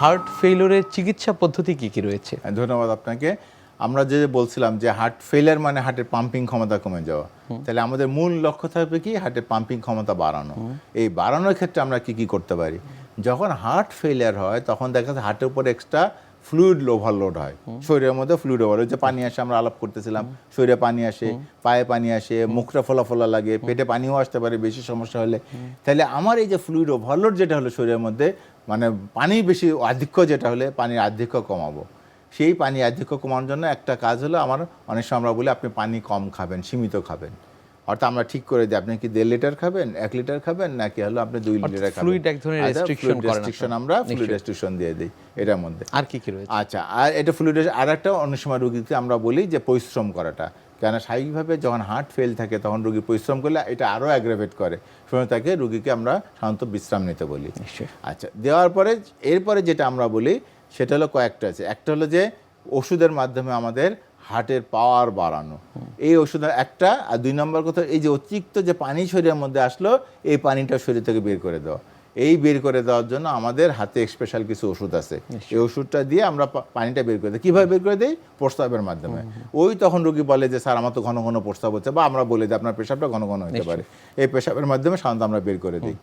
Heart ফেইলরের চিকিৎসা পদ্ধতি কি কি রয়েছে? হ্যাঁ, ধন্যবাদ আপনাকে। আমরা যে বলছিলাম যে হার্ট ফেলিয়ার মানে হার্টের পাম্পিং ক্ষমতা কমে যাওয়া। তাহলে আমাদের মূল লক্ষ্য থাকবে কি? হার্টের পাম্পিং ক্ষমতা বাড়ানো। এই বাড়ানোর ক্ষেত্রে আমরা কি কি করতে পারি? যখন হার্ট ফেলিয়ার হয় তখন দেখা যাচ্ছে হার্টের উপর এক্সট্রা ফ্লুইড ওভারলোড হয়। শরীরের মধ্যে ফ্লুইড ওভারলোড যে পানি আসে আমরা আলাপ করতেছিলাম শরীরে পানি আসে পায়ে পানি আসে মুখটা ফোলা ফোলা লাগে পেটে পানিও আসতে পারে বেশি সমস্যা হলে। তাহলে আমার এই যে ফ্লুইড ওভারলোড যেটা হলো শরীরের মধ্যে মানে পানি বেশি আধিক্য যেটা হলে পানির আধিক্য কমাবো। সেই পানি আধিক্য কমানোর জন্য একটা কাজ হলো আমার অনেক সময় আমরা বলি আপনি পানি কম খাবেন সীমিত খাবেন। অর্থাৎ আমরা ঠিক করে দিই আপনি কি দেড় লিটার খাবেন এক লিটার খাবেন নাকি হলো আপনি দুই লিটার খাবেন? এক ধরনের restriction রেস্ট্রিকশন আমরা ফ্লুইড রেস্ট্রিকশন দিয়ে দিই এটার মধ্যে। আর কি কি রয়েছে? আচ্ছা আর এটা ফ্লুইড আর একটা অনেক সময় রুগীকে আমরা বলি যে পরিশ্রম করাটা। কেন স্বাভাবিকভাবে যখন হার্ট ফেল থাকে তখন রুগী পরিশ্রম করলে এটা আরও অ্যাগ্রাভেট করে। সময় তাকে রুগীকে আমরা সাধারণত বিশ্রাম নিতে বলি। আচ্ছা দেওয়ার পরে এরপরে যেটা আমরা বলি সেটা হলো কয়েকটা আছে। একটা হলো যে ওষুধের মাধ্যমে আমাদের হার্টের পাওয়ার বাড়ানো। এই ওষুধের একটা আর দুই নম্বর কথা এই যে অতিরিক্ত যে পানি শরীরের মধ্যে আসলো এই পানিটা শরীর থেকে বের করে দেওয়া এই বের করে দেওয়ার জন্য আমাদের হাতে স্পেশাল কিছু ওষুধ আছে। এই ওষুধটা দিয়ে আমরা পানিটা বের করে দিই। কীভাবে বের করে দিই? প্রস্তাবের মাধ্যমে। ওই তখন রোগী বলে যে স্যার আমার তো ঘন ঘন প্রস্তাব হচ্ছে। বা আমরা বলে দিই আপনার পেশাবটা ঘন ঘন হতে পারে। এই পেশাবের মাধ্যমে সাধারণত আমরা বের করে দিই।